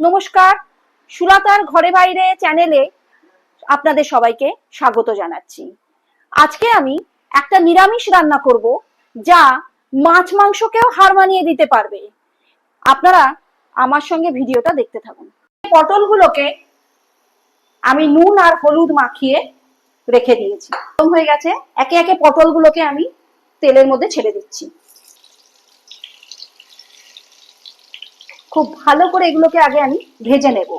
নমস্কার। সুরাতার ঘরে বাইরে চ্যানেলে আপনাদের সবাইকে স্বাগত জানাচ্ছি। আজকে আমি একটা নিরামিষ রান্না করব, যা মাছ মাংসকেও হার মানিয়ে দিতে পারবে। আপনারা আমার সঙ্গে ভিডিওটা দেখতে থাকুন। পটলগুলোকে আমি নুন আর হলুদ মাখিয়ে রেখে দিয়েছি। হয়ে গেছে। একে একে পটলগুলোকে আমি তেলের মধ্যে ছেড়ে দিচ্ছি। খুব ভালো করে এগুলোকে আগে আমি ভেজে নেব।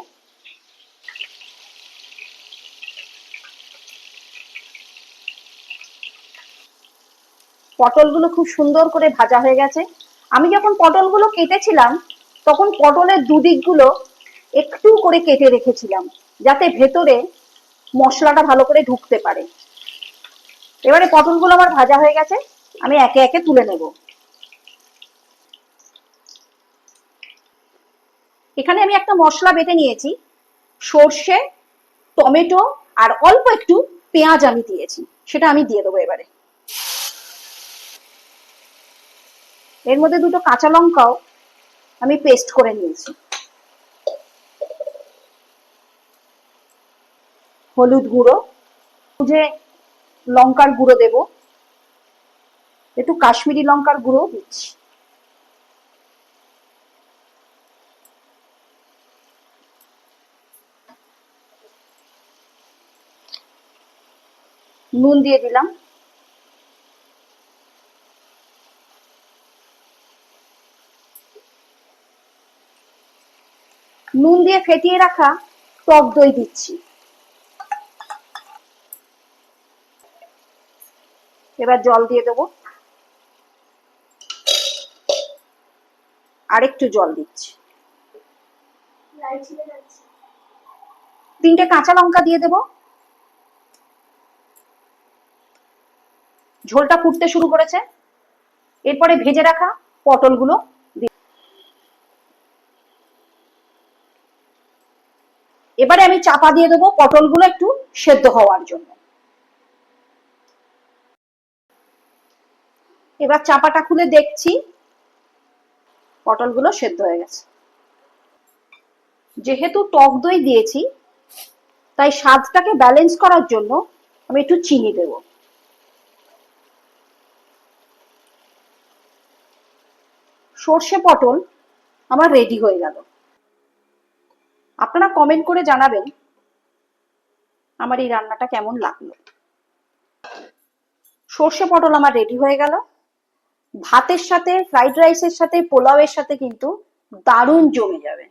পটলগুলো খুব সুন্দর করে ভাজা হয়ে গেছে। আমি যখন পটলগুলো কেটেছিলাম, তখন পটলের দুদিকগুলো একটু করে কেটে রেখেছিলাম, যাতে ভেতরে মশলাটা ভালো করে ঢুকতে পারে। এবারে পটলগুলো আমার ভাজা হয়ে গেছে, আমি একে একে তুলে নেব। এখানে আমি একটা মশলা বেটে নিয়েছি। সর্ষে, টমেটো আর অল্প একটু পেঁয়াজ আমি দিয়েছি। সেটা আমি দিয়ে দেবো এবারে। এর মধ্যে দুটো কাঁচা লঙ্কাও আমি পেস্ট করে নিয়েছি। হলুদ গুঁড়ো, যে লঙ্কার গুঁড়ো দেব, একটু কাশ্মীরি লঙ্কার গুঁড়ো দিচ্ছি। নুন দিয়ে দিলাম। নুন দিয়ে ফেটিয়ে রাখা টক দই দিচ্ছি। এবার জল দিয়ে দেবো। আরেকটু জল দিচ্ছি। তিনটে কাঁচা লঙ্কা দিয়ে দেবো। ঝোলটা ফুটতে শুরু করেছে। এরপরে ভেজে রাখা পটলগুলো এবারে আমি চাপা দিয়ে দেবো পটলগুলো একটু সেদ্ধ হওয়ার জন্য। এবার চাপাটা খুলে দেখছি পটলগুলো সেদ্ধ হয়ে গেছে। যেহেতু টক দই দিয়েছি, তাই স্বাদটাকে ব্যালেন্স করার জন্য আমি একটু চিনি দেব। সর্ষে পটল আমার রেডি হয়ে গেল। আপনারা কমেন্ট করে জানাবেন আমার এই রান্নাটা কেমন লাগল। সর্ষে পটল আমার রেডি হয়ে গেল। ভাতের সাথে ফ্রাইড রাইসের সাথে, পোলাওয়ের সাথে কিন্তু দারুণ জমে যাবে।